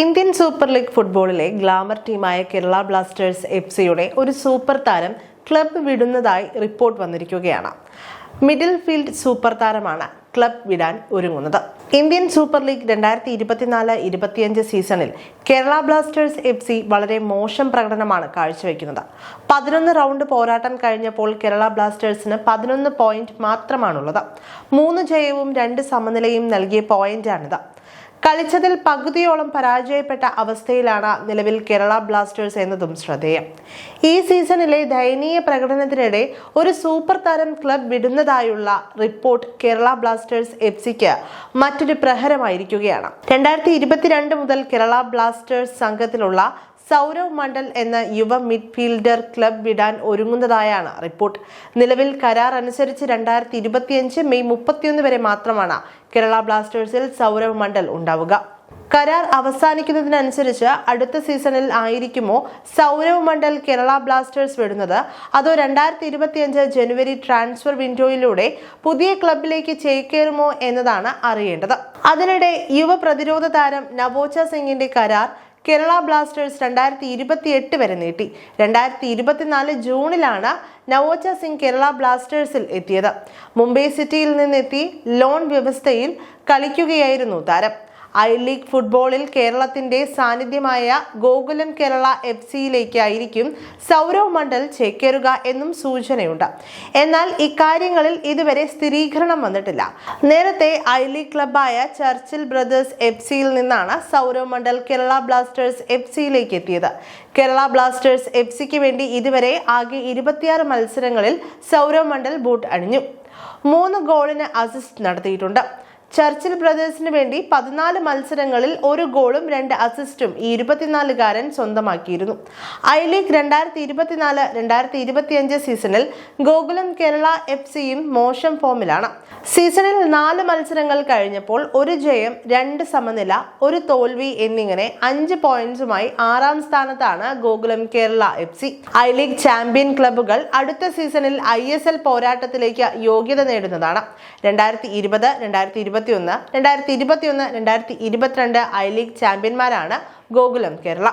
Indian super league ഫുട്ബോളിലെ glamour ടീമായ Kerala Blasters F സിയുടെ ഒരു സൂപ്പർ താരം ക്ലബ് വിടുന്നതായി റിപ്പോർട്ട് വന്നിരിക്കുകയാണ്. മിഡിൽ ഫീൽഡ് സൂപ്പർ താരമാണ് ക്ലബ് വിടാൻ ഒരുങ്ങുന്നത്. ഇന്ത്യൻ സൂപ്പർ ലീഗ് രണ്ടായിരത്തി ഇരുപത്തിനാല് ഇരുപത്തിയഞ്ച് സീസണിൽ കേരള ബ്ലാസ്റ്റേഴ്സ് എഫ് സി വളരെ മോശം പ്രകടനമാണ് കാഴ്ചവെക്കുന്നത്. പതിനൊന്ന് റൗണ്ട് പോരാട്ടം കഴിഞ്ഞപ്പോൾ കേരള ബ്ലാസ്റ്റേഴ്സിന് പതിനൊന്ന് പോയിന്റ് മാത്രമാണുള്ളത്. മൂന്ന് ജയവും രണ്ട് സമനിലയും നൽകിയ പോയിന്റാണിത്. കളിച്ചതിൽ പകുതിയോളം പരാജയപ്പെട്ട അവസ്ഥയിലാണ് നിലവിൽ കേരള ബ്ലാസ്റ്റേഴ്സ് എന്നതും ശ്രദ്ധേയം. ഈ സീസണിലെ ദയനീയ പ്രകടനത്തിനിടെ ഒരു സൂപ്പർ താരം ക്ലബ് വിടുന്നതായുള്ള റിപ്പോർട്ട് കേരള ബ്ലാസ്റ്റേഴ്സ് എഫ് സിക്ക് മറ്റൊരു പ്രഹരമായിരിക്കുകയാണ്. രണ്ടായിരത്തി ഇരുപത്തിരണ്ട് മുതൽ കേരള ബ്ലാസ്റ്റേഴ്സ് സംഘത്തിലുള്ള സൗരവ് മണ്ഡൽ എന്ന യുവ മിഡ്ഫീൽഡർ ക്ലബ് വിടാൻ ഒരുങ്ങുന്നതായാണ് റിപ്പോർട്ട്. നിലവിൽ കരാർ അനുസരിച്ച് രണ്ടായിരത്തി ഇരുപത്തിയഞ്ച് മെയ് മുപ്പത്തിയൊന്ന് വരെ മാത്രമാണ് കേരള ബ്ലാസ്റ്റേഴ്സിൽ സൗരവ് മണ്ഡൽ ഉണ്ടാവുക. കരാർ അവസാനിക്കുന്നതിനനുസരിച്ച് അടുത്ത സീസണിൽ ആയിരിക്കുമോ സൗരവ് മണ്ഡൽ കേരള ബ്ലാസ്റ്റേഴ്സ് വിടുന്നത്? അതോ രണ്ടായിരത്തി ഇരുപത്തിയഞ്ച് ജനുവരി ട്രാൻസ്ഫർ വിൻഡോയിലൂടെ പുതിയ ക്ലബിലേക്ക് ചേക്കേറുമോ എന്നതാണ് അറിയേണ്ടത്. അതിനിടെ യുവ പ്രതിരോധ താരം നവോച്ച സിംഗിന്റെ കരാർ കേരള ബ്ലാസ്റ്റേഴ്സ് രണ്ടായിരത്തി ഇരുപത്തി എട്ട് വരെ നീട്ടി. രണ്ടായിരത്തി ഇരുപത്തിനാല് ജൂണിലാണ് നവോച്ച സിംഗ് കേരള ബ്ലാസ്റ്റേഴ്സിൽ എത്തിയത്. മുംബൈ സിറ്റിയിൽ നിന്നെത്തി ലോൺ വ്യവസ്ഥയിൽ കളിക്കുകയായിരുന്നു താരം. ഐ ലീഗ് ഫുട്ബോളിൽ കേരളത്തിന്റെ സാന്നിധ്യമായ ഗോകുലം കേരള എഫ് സിയിലേക്കായിരിക്കും സൗരവ് മണ്ഡൽ ചേക്കേറുക എന്നും സൂചനയുണ്ട്. എന്നാൽ ഇക്കാര്യങ്ങളിൽ ഇതുവരെ സ്ഥിരീകരണം വന്നിട്ടില്ല. നേരത്തെ ഐ ലീഗ് ക്ലബായ ചർച്ചിൽ ബ്രദേഴ്സ് എഫ് സിയിൽ നിന്നാണ് സൗരവ് മണ്ഡൽ കേരള ബ്ലാസ്റ്റേഴ്സ് എഫ് സിയിലേക്ക് എത്തിയത്. കേരള ബ്ലാസ്റ്റേഴ്സ് എഫ് സിക്ക് വേണ്ടി ഇതുവരെ ആകെ ഇരുപത്തിയാറ് മത്സരങ്ങളിൽ സൗരവ് മണ്ഡൽ ബൂട്ട് അണിഞ്ഞു. മൂന്ന് ഗോളിന് അസിസ്റ്റ് നടത്തിയിട്ടുണ്ട്. ചർച്ചിൽ ബ്രദേഴ്സിന് വേണ്ടി പതിനാല് മത്സരങ്ങളിൽ ഒരു ഗോളും രണ്ട് അസിസ്റ്റും ഈ ഇരുപത്തിനാലുകാരൻ സ്വന്തമാക്കിയിരുന്നു. ഐ ലീഗ് രണ്ടായിരത്തി ഇരുപത്തിനാല് രണ്ടായിരത്തി ഇരുപത്തിയഞ്ച് സീസണിൽ ഗോകുലം കേരള എഫ് സിയും മോശം ഫോമിലാണ് സീസണിൽ നാല് മത്സരങ്ങൾ കഴിഞ്ഞപ്പോൾ ഒരു ജയം രണ്ട് സമനില ഒരു തോൽവി എന്നിങ്ങനെ അഞ്ച് പോയിന്റ്സുമായി ആറാം സ്ഥാനത്താണ് Gokulam Kerala F C I League champion ക്ലബ്ബുകൾ അടുത്ത സീസണിൽ ഐ പോരാട്ടത്തിലേക്ക് യോഗ്യത നേടുന്നതാണ്. രണ്ടായിരത്തി ഇരുപത് രണ്ടായിരത്തി ഇരുപത്തി ഒന്ന് രണ്ടായിരത്തി ഇരുപത്തി ഒന്ന് രണ്ടായിരത്തി ഇരുപത്തിരണ്ട് ഐ ലീഗ് ചാമ്പ്യന്മാരാണ് ഗോകുലം കേരള.